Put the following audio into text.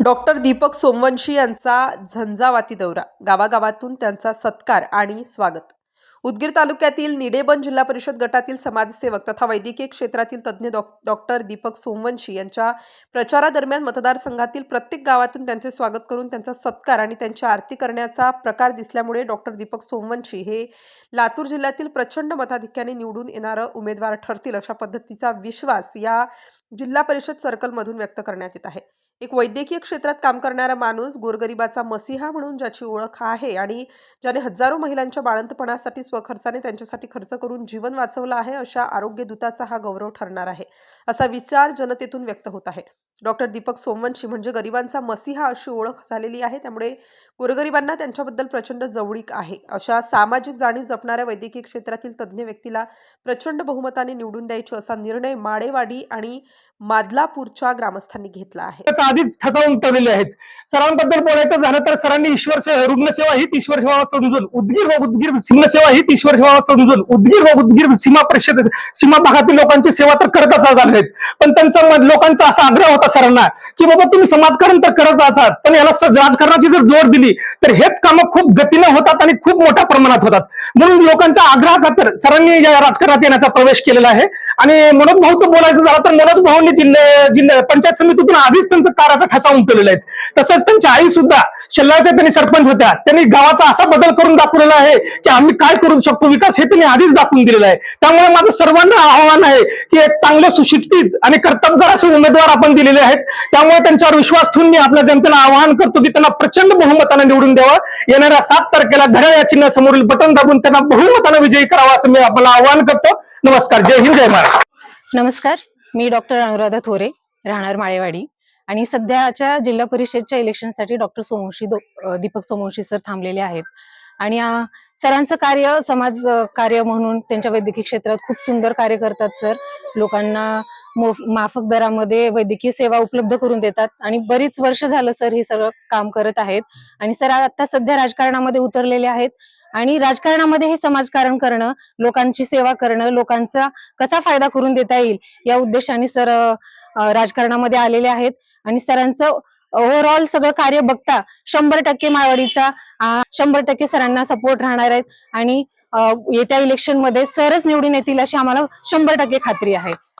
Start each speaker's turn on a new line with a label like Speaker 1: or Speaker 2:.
Speaker 1: Doctor Deepak Somvanshi यांचा झंझावाती दौरा. गावागावातून त्यांचा सत्कार आणि स्वागत. उदगीर तालुक्यातील निडेबन जिल्हा परिषद गटातील समाजसेवक तथा वैद्यकीय क्षेत्रातील तज्ज्ञ डॉक्टर दीपक सोमवंशी यांच्या प्रचारादरम्यान मतदारसंघातील प्रत्येक गावातून त्यांचे स्वागत करून त्यांचा सत्कार आणि त्यांची आरती करण्याचा प्रकार दिसल्यामुळे डॉक्टर दीपक सोमवंशी हे लातूर जिल्ह्यातील प्रचंड मताधिक्याने निवडून येणारं उमेदवार ठरतील अशा पद्धतीचा विश्वास या जिल्हा परिषद सर्कलमधून व्यक्त करण्यात येत आहे. एक वैद्यकीय क्षेत्रात काम करणारा माणूस गोरगरिबाचा मसिहा म्हणून ज्याची ओळख आहे आणि ज्याने हजारो महिलांच्या बाळंतपणासाठी स्वखर्चाने त्यांच्यासाठी खर्च करून जीवन वाचवलं आहे अशा आरोग्य दूताचा हा गौरव ठरणार आहे असा विचार जनतेतून व्यक्त होत आहे. डॉक्टर दीपक सोमवंशी म्हणजे गरिबांचा मसीहा अशी ओळख झालेली आहे. त्यामुळे गोरगरिबांना त्यांच्याबद्दल प्रचंड जवळीक आहे. अशा सामाजिक जाणीव जपणाऱ्या वैद्यकीय क्षेत्रातील तज्ज्ञ व्यक्तीला प्रचंड बहुमताने निवडून द्यायची असा निर्णय माडेवाडी आणि मादलापूरच्या ग्रामस्थांनी घेतला आहे.
Speaker 2: त्याचा आधीच ठसा उमटवलेले आहेत. सरांबद्दल बोलायचं झालं तर सरांनी ईश्वर से- रुग्णसेवा हीच ईश्वर सेवा समजून उदगीर व उदगीर सिंहसेवा हीच ईश्वर सेवा समजून उदगीर व उदगीर सीमा परिषद सीमा भागातील लोकांची सेवा तर करतच आले आहेत पण त्यांचा लोकांचा असा आग्रह होता सरांना की बाबा तुम्ही समाजकारण तर करत आहात पण याला राजकारणाची जर जोर दिली तर हेच कामं खूप गतीनं होतात आणि खूप मोठ्या प्रमाणात होतात. म्हणून लोकांच्या आग्रहाखातर सरांनी या राजकारणात येण्याचा प्रवेश केलेला आहे. आणि मनोज भाऊचं बोलायचं झालं तर मनोज भाऊंनी जिल्हे जिल्हा पंचायत समितीतून आधीच त्यांचं काराचा ठसा उमटवलेला आहे. तसंच त्यांच्या आई सुद्धा शल्लाच्या त्यांनी सरपंच होत्या. त्यांनी गावाचा असा बदल करून दाखवलेला आहे की आम्ही काय करू शकतो? विकास हे त्यांनी आधीच दाखवून दिलेला आहे. त्यामुळे माझं सर्वांना आव्हान आहे की एक चांगलं सुशिक्षित आणि कर्तबगार असे उमेदवार आपण दिलेले आहेत. त्यामुळे त्यांच्यावर विश्वास ठेवून मी आपल्या जनतेला आवाहन करतो की त्यांना प्रचंड बहुमताने निवडून द्यावं. येणाऱ्या सात तारखेला घड्याळ या चिन्हासमोरील बटन दाबून त्यांना बहुमताने विजयी करावा असं मी आपल्याला आवाहन करतो. नमस्कार. जय हिंद जय महाराष्ट्र.
Speaker 3: नमस्कार. मी डॉक्टर अनुराधा थोरे राहणार माळेवाडी. आणि सध्याच्या जिल्हा परिषदच्या इलेक्शनसाठी डॉक्टर सोमवंशी दीपक सोमवंशी सर थांबलेले आहेत. आणि सरांचं कार्य समाज कार्य म्हणून त्यांच्या वैद्यकीय क्षेत्रात खूप सुंदर कार्य करतात सर. लोकांना माफक दरामध्ये वैद्यकीय सेवा उपलब्ध करून देतात. आणि बरीच वर्ष झालं सर हे सगळं काम करत आहेत. आणि सर आता सध्या राजकारणामध्ये उतरलेले आहेत. आणि राजकारणामध्ये हे समाजकारण करणं लोकांची सेवा करणं लोकांचा कसा फायदा करून देता येईल या उद्देशाने सर राजकारणामध्ये आलेले आहेत. आणि सरांचं ओव्हरऑल सगळं कार्य बघता शंभर टक्के माळवाडीचा शंभर टक्के सरांना सपोर्ट राहणार आहेत. आणि येत्या इलेक्शनमध्ये सरच निवडून येतील अशी आम्हाला शंभर टक्के खात्री आहे.